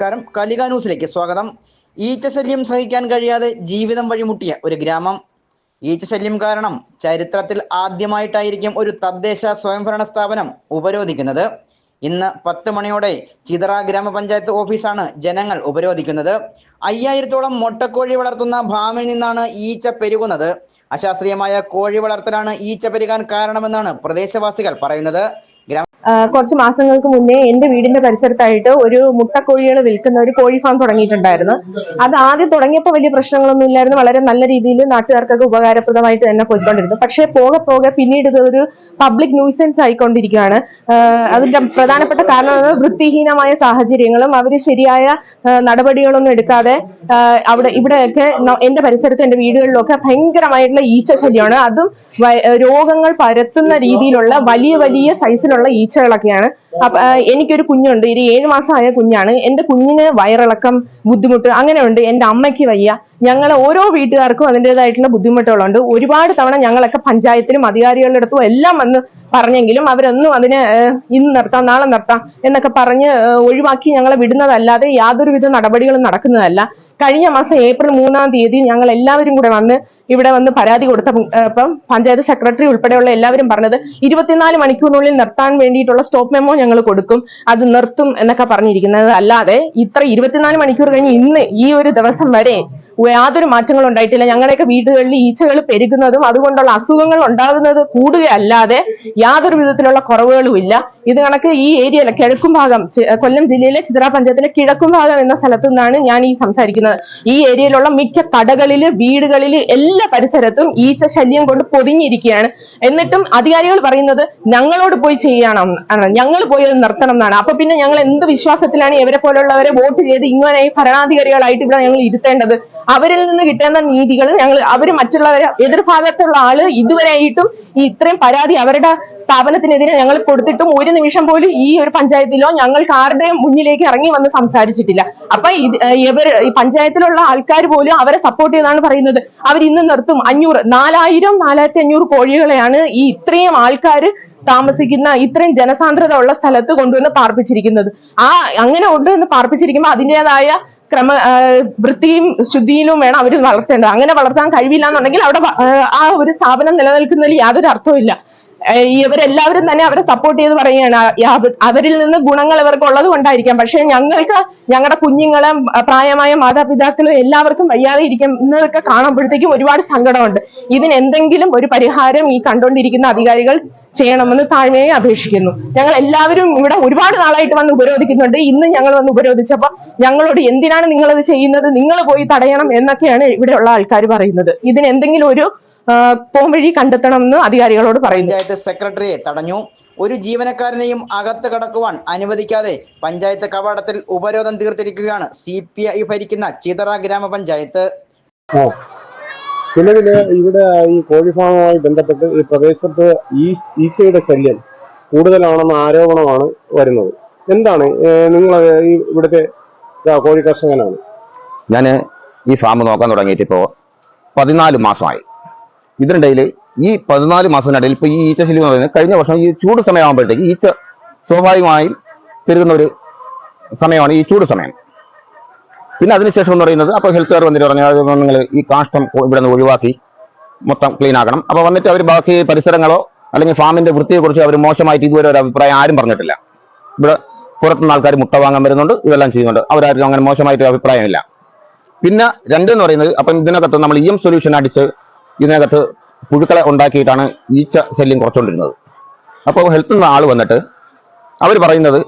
നമസ്കാരം. കലിക ന്യൂസിലേക്ക് സ്വാഗതം. ഈച്ച ശല്യം സഹിക്കാൻ കഴിയാതെ ജീവിതം വഴിമുട്ടിയ ഒരു ഗ്രാമം. ഈച്ച ശല്യം കാരണം ചരിത്രത്തിൽ ആദ്യമായിട്ടായിരിക്കും ഒരു തദ്ദേശ സ്വയംഭരണ സ്ഥാപനം ഉപരോധിക്കുന്നത്. ഇന്ന് പത്ത് മണിയോടെ ചിതറ ഗ്രാമപഞ്ചായത്ത് ഓഫീസാണ് ജനങ്ങൾ ഉപരോധിക്കുന്നത്. അയ്യായിരത്തോളം മുട്ടക്കോഴി വളർത്തുന്ന ഭാമിൽ നിന്നാണ് ഈച്ച പെരുകുന്നത്. അശാസ്ത്രീയമായ കോഴി വളർത്തലാണ് ഈച്ച പെരുകാൻ കാരണമെന്നാണ് പ്രദേശവാസികൾ പറയുന്നത്. കുറച്ച് മാസങ്ങൾക്ക് മുന്നേ എന്റെ വീടിന്റെ പരിസരത്തായിട്ട് ഒരു മുട്ടക്കോഴികൾ വിൽക്കുന്ന ഒരു കോഴി ഫാം തുടങ്ങിയിട്ടുണ്ടായിരുന്നു. അത് ആദ്യം തുടങ്ങിയപ്പോൾ വലിയ പ്രശ്നങ്ങളൊന്നും ഇല്ലായിരുന്നു. വളരെ നല്ല രീതിയിൽ നാട്ടുകാർക്കൊക്കെ ഉപകാരപ്രദമായിട്ട് തന്നെ പോയിക്കൊണ്ടിരുന്നു. പക്ഷേ പോകെ പോകെ പിന്നീട് ഇത് ഒരു പബ്ലിക് ന്യൂസൻസ് ആയിക്കൊണ്ടിരിക്കുകയാണ്. അതിന്റെ പ്രധാനപ്പെട്ട കാരണം വൃത്തിഹീനമായ സാഹചര്യങ്ങളും അവർ ശരിയായ നടപടികളൊന്നും എടുക്കാതെ അവിടെ ഇവിടെയൊക്കെ എന്റെ പരിസരത്ത് എന്റെ വീടുകളിലൊക്കെ ഭയങ്കരമായിട്ടുള്ള ഈച്ച ശല്യമാണ് അതും രോഗങ്ങൾ പരത്തുന്ന രീതിയിലുള്ള വലിയ വലിയ സൈസിലുള്ള ഈച്ചകളൊക്കെയാണ് എനിക്കൊരു കുഞ്ഞുണ്ട്. ഒരു ഏഴു മാസമായ കുഞ്ഞാണ്. എന്റെ കുഞ്ഞിന് വയറിളക്കം ബുദ്ധിമുട്ട് അങ്ങനെയുണ്ട്. എന്റെ അമ്മയ്ക്ക് വയ്യ. ഞങ്ങൾ ഓരോ വീട്ടുകാർക്കും അതിന്റെതായിട്ടുള്ള ബുദ്ധിമുട്ടുകളുണ്ട്. ഒരുപാട് തവണ ഞങ്ങളൊക്കെ പഞ്ചായത്തിലും അധികാരികളുടെ അടുത്തും എല്ലാം വന്ന് പറഞ്ഞെങ്കിലും അവരൊന്നും അതിനെ ഇന്ന് നിർത്താം നാളെ നിർത്താം എന്നൊക്കെ പറഞ്ഞ് ഒഴിവാക്കി ഞങ്ങളെ വിടുന്നതല്ലാതെ യാതൊരുവിധ നടപടികളും നടക്കുന്നതല്ല. കഴിഞ്ഞ മാസം ഏപ്രിൽ മൂന്നാം തീയതി ഞങ്ങൾ എല്ലാവരും കൂടെ വന്ന് ഇവിടെ വന്ന് പരാതി കൊടുത്ത ഇപ്പം പഞ്ചായത്ത് സെക്രട്ടറി ഉൾപ്പെടെയുള്ള എല്ലാവരും പറഞ്ഞത് ഇരുപത്തിനാല് മണിക്കൂറിനുള്ളിൽ നിർത്താൻ വേണ്ടിയിട്ടുള്ള സ്റ്റോപ്പ് മെമ്മോ ഞങ്ങൾ കൊടുക്കും അത് നിർത്തും എന്നൊക്കെ പറഞ്ഞിരിക്കുന്നത്. അല്ലാതെ ഇത്ര ഇരുപത്തിനാല് മണിക്കൂർ കഴിഞ്ഞ് ഇന്ന് ഈ ഒരു ദിവസം വരെ യാതൊരു മാറ്റങ്ങളും ഉണ്ടായിട്ടില്ല. ഞങ്ങളുടെയൊക്കെ വീടുകളിൽ ഈച്ചകൾ പെരുകുന്നതും അതുകൊണ്ടുള്ള അസുഖങ്ങൾ ഉണ്ടാകുന്നത് കൂടുകയല്ലാതെ യാതൊരു വിധത്തിലുള്ള കുറവുകളും ഇല്ല. ഇത് കണക്ക് ഈ ഏരിയയിലെ കിഴക്കും ഭാഗം കൊല്ലം ജില്ലയിലെ ചിത്ര പഞ്ചായത്തിലെ കിഴക്കും ഭാഗം എന്ന സ്ഥലത്തു നിന്നാണ് ഞാൻ ഈ സംസാരിക്കുന്നത്. ഈ ഏരിയയിലുള്ള മിക്ക കടകളിൽ വീടുകളിൽ എല്ലാ പരിസരത്തും ഈച്ച ശല്യം കൊണ്ട് പൊതിഞ്ഞിരിക്കുകയാണ്. എന്നിട്ടും അധികാരികൾ പറയുന്നത് ഞങ്ങളോട് പോയി ചെയ്യണം ഞങ്ങൾ പോയി അത് നിർത്തണം എന്നാണ്. അപ്പൊ പിന്നെ ഞങ്ങൾ എന്ത് വിശ്വാസത്തിലാണ് ഇവരെ പോലുള്ളവരെ വോട്ട് ചെയ്ത് ഇങ്ങനെ ഭരണാധികാരികളായിട്ട് ഇവിടെ ഞങ്ങൾ ഇരുത്തേണ്ടത്? അവരിൽ നിന്ന് കിട്ടുന്ന നീതികൾ ഞങ്ങൾ അവർ മറ്റുള്ളവരെ എതിർഭാഗത്തുള്ള ആൾ ഇതുവരെയായിട്ടും ഈ ഇത്രയും പരാതി അവരുടെ സ്ഥാപനത്തിനെതിരെ ഞങ്ങൾ കൊടുത്തിട്ടും ഒരു നിമിഷം പോലും ഈ ഒരു പഞ്ചായത്തിലോ ഞങ്ങൾ ആരുടെയും മുന്നിലേക്ക് ഇറങ്ങി വന്ന് സംസാരിച്ചിട്ടില്ല. അപ്പൊ ഇവർ പഞ്ചായത്തിലുള്ള ആൾക്കാർ പോലും അവരെ സപ്പോർട്ട് ചെയ്താണ് പറയുന്നത്. അവർ ഇന്ന് നിർത്തും. അഞ്ഞൂറ് നാലായിരം നാലായിരത്തി അഞ്ഞൂറ് കോഴികളെയാണ് ഈ ഇത്രയും ആൾക്കാർ താമസിക്കുന്ന ഇത്രയും ജനസാന്ദ്രത ഉള്ള സ്ഥലത്ത് കൊണ്ടുവന്ന് പാർപ്പിച്ചിരിക്കുന്നത്. ആ അങ്ങനെ കൊണ്ടുവന്ന് പാർപ്പിച്ചിരിക്കുമ്പോൾ അതിന്റെതായ ക്രമ വൃത്തിയും ശുദ്ധിയിലും വേണം അവർ വളർത്തേണ്ടത്. അങ്ങനെ വളർത്താൻ കഴിവില്ല എന്നുണ്ടെങ്കിൽ അവിടെ ആ, ഒരു സ്ഥാപനം നിലനിൽക്കുന്നതിൽ യാതൊരു അർത്ഥവും ഇവരെല്ലാവരും തന്നെ അവരെ സപ്പോർട്ട് ചെയ്ത് പറയുകയാണ്. അവരിൽ നിന്ന് ഗുണങ്ങൾ ഇവർക്ക് ഉള്ളത് കൊണ്ടായിരിക്കാം. പക്ഷെ ഞങ്ങൾക്ക് ഞങ്ങളുടെ കുഞ്ഞുങ്ങളും പ്രായമായ മാതാപിതാക്കളും എല്ലാവർക്കും വയ്യാതെ ഇരിക്കുന്നതൊക്കെ കാണുമ്പോഴത്തേക്കും ഒരുപാട് സങ്കടമുണ്ട്. ഇതിന് എന്തെങ്കിലും ഒരു പരിഹാരം ഈ കണ്ടുകൊണ്ടിരിക്കുന്ന അധികാരികൾ ചെയ്യണമെന്ന് താഴ്മയെ അപേക്ഷിക്കുന്നു. ഞങ്ങൾ എല്ലാവരും ഇവിടെ ഒരുപാട് നാളായിട്ട് വന്ന് ഉപരോധിക്കുന്നുണ്ട്. ഇന്ന് ഞങ്ങൾ വന്ന് ഉപരോധിച്ചപ്പോൾ ഞങ്ങളോട് എന്തിനാണ് നിങ്ങളത് ചെയ്യുന്നത്? നിങ്ങൾ പോയി തടയണം എന്നൊക്കെയാണ് ഇവിടെയുള്ള ആൾക്കാർ പറയുന്നത്. ഇതിന് എന്തെങ്കിലും ഒരു പോംവഴി കണ്ടെത്തണമെന്ന് അധികാരികളോട് പറയുന്നു. പഞ്ചായത്ത് സെക്രട്ടറിയെ തടഞ്ഞു. ഒരു ജീവനക്കാരനെയും അകത്ത് കടക്കുവാൻ അനുവദിക്കാതെ പഞ്ചായത്ത് കവാടത്തിൽ ഉപരോധം തീർത്തിരിക്കുകയാണ് സി പി ഐ ഭരിക്കുന്ന ചിതറ ഗ്രാമപഞ്ചായത്ത്. ആ നിലവിൽ ഇവിടെ ഈ കോഴി ഫാമുമായി ബന്ധപ്പെട്ട് ഈ പ്രദേശത്ത് ഈ ഈച്ചയുടെ ശല്യം കൂടുതലാണെന്ന ആരോപണമാണ് വരുന്നത്. എന്താണ് നിങ്ങൾ ഈ ഇവിടുത്തെ കോഴി കർഷകനാണ്? ഞാൻ ഈ ഫാം നോക്കാൻ തുടങ്ങിയിട്ട് ഇപ്പോൾ പതിനാല് മാസമായി. ഇതിനിടയിൽ ഈ പതിനാല് മാസത്തിനിടയിൽ ഇപ്പോൾ ഈ ഈച്ച ശല്യം പറയുന്നത് കഴിഞ്ഞ വർഷം ഈ ചൂട് സമയമാകുമ്പോഴത്തേക്ക് ഈച്ച സ്വാഭാവികമായും പെരുകുന്ന ഒരു സമയമാണ് ഈ ചൂട് സമയം. പിന്നെ അതിനുശേഷം എന്ന് പറയുന്നത് അപ്പോൾ ഹെൽത്ത് കെയർ വന്നിട്ട് പറഞ്ഞു അത് നിങ്ങൾ ഈ കാഷ്ടം ഇവിടെ നിന്ന് ഒഴിവാക്കി മൊത്തം ക്ലീൻ ആക്കണം. അപ്പോൾ വന്നിട്ട് അവർ ബാക്കി പരിസരങ്ങളോ അല്ലെങ്കിൽ ഫാമിന്റെ വൃത്തിയെക്കുറിച്ച് അവർ മോശമായിട്ട് ഇതുവരെ ഒരു അഭിപ്രായം ആരും പറഞ്ഞിട്ടില്ല. ഇവിടെ പുറത്തുനിന്ന് ആൾക്കാർ മുട്ട വാങ്ങാൻ വരുന്നുണ്ട് ഇതെല്ലാം ചെയ്യുന്നുണ്ട്. അവരാർക്കും അങ്ങനെ മോശമായിട്ട് അഭിപ്രായമില്ല. പിന്നെ രണ്ടെന്ന് പറയുന്നത് അപ്പം ഇതിനകത്ത് നമ്മൾ ഇ എം സൊല്യൂഷൻ അടിച്ച് ഇതിനകത്ത് പുഴുക്കളെ ഉണ്ടാക്കിയിട്ടാണ് ഈച്ച ശല്യം കുറച്ചുകൊണ്ടിരുന്നത്. അപ്പോൾ ഹെൽത്തിൽ നിന്ന് ആൾ വന്നിട്ട് അവർ പറയുന്നത്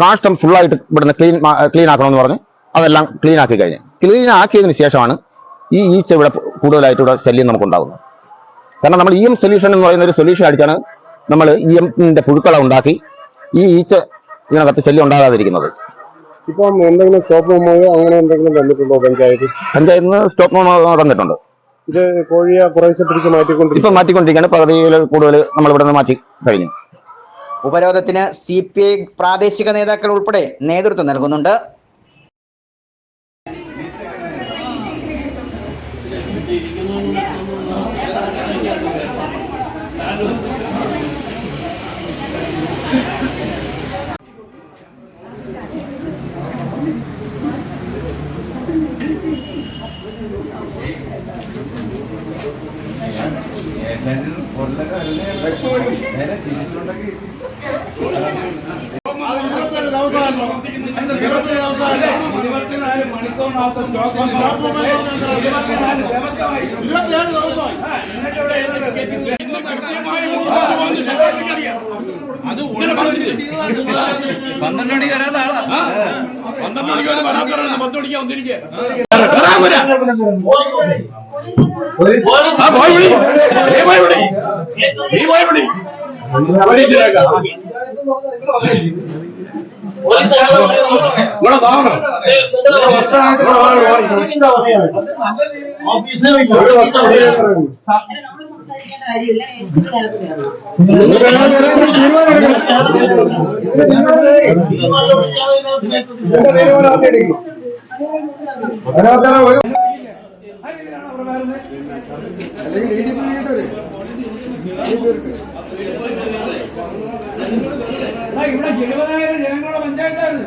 കാഷ്ടം ഫുള്ളായിട്ട് ഇവിടുന്ന് ക്ലീൻ ക്ലീൻ ആക്കണമെന്ന് പറഞ്ഞ് അതെല്ലാം ക്ലീൻ ആക്കി കഴിഞ്ഞ്. ക്ലീൻ ആക്കിയതിന് ശേഷമാണ് ഈ ഈച്ച ഇവിടെ കൂടുതലായിട്ട് ഇവിടെ ശല്യം നമുക്കുണ്ടാകുന്നത് കാരണം നമ്മൾ ഇ എം സൊല്യൂഷൻ എന്ന് പറയുന്ന ഒരു സൊല്യൂഷൻ അടിച്ചാണ് നമ്മൾ ഇ എമ്മിന്റെ പുഴുക്കള ഉണ്ടാക്കി ഈ ഈച്ച ഇതിനകത്ത് ശല്യം ഉണ്ടാകാതിരിക്കുന്നത്. ഇപ്പം എന്തെങ്കിലും സ്റ്റോപ്പ് അങ്ങനെ എന്തെങ്കിലും തന്നിട്ടുണ്ടോ പഞ്ചായത്ത് പഞ്ചായത്തിൽ നിന്ന് സ്റ്റോപ്പ് തന്നിട്ടുണ്ട് ഇത് കോഴിയെ കുറേശ്ശെ പിടിച്ച് മാറ്റിക്കൊണ്ടിരിക്കും ഇപ്പൊ മാറ്റിക്കൊണ്ടിരിക്കുകയാണ്. പകുതിയിൽ കൂടുതൽ നമ്മൾ ഇവിടെ നിന്ന് മാറ്റി കഴിഞ്ഞു. ഉപരോധത്തിന് സി പി ഐ പ്രാദേശിക നേതാക്കൾ ഉൾപ്പെടെ നേതൃത്വം നൽകുന്നുണ്ട്. ഇരുപത്തിനാല് മണിക്കൂറിനകത്ത് സ്റ്റോക്ക് ഇരുപത്തിനാല് ദിവസമായി. എന്നിട്ട് ഇവിടെ പന്ത്രണ്ട് മണിക്ക് വരാത്ത ആളാ പന്ത്രണ്ട് മണിക്ക് വരെ പറയുന്നത് പത്ത് മണിക്ക് വന്നിരിക്കുക ഇവിടെ ജനങ്ങളുടെ പഞ്ചായത്തായിരുന്നു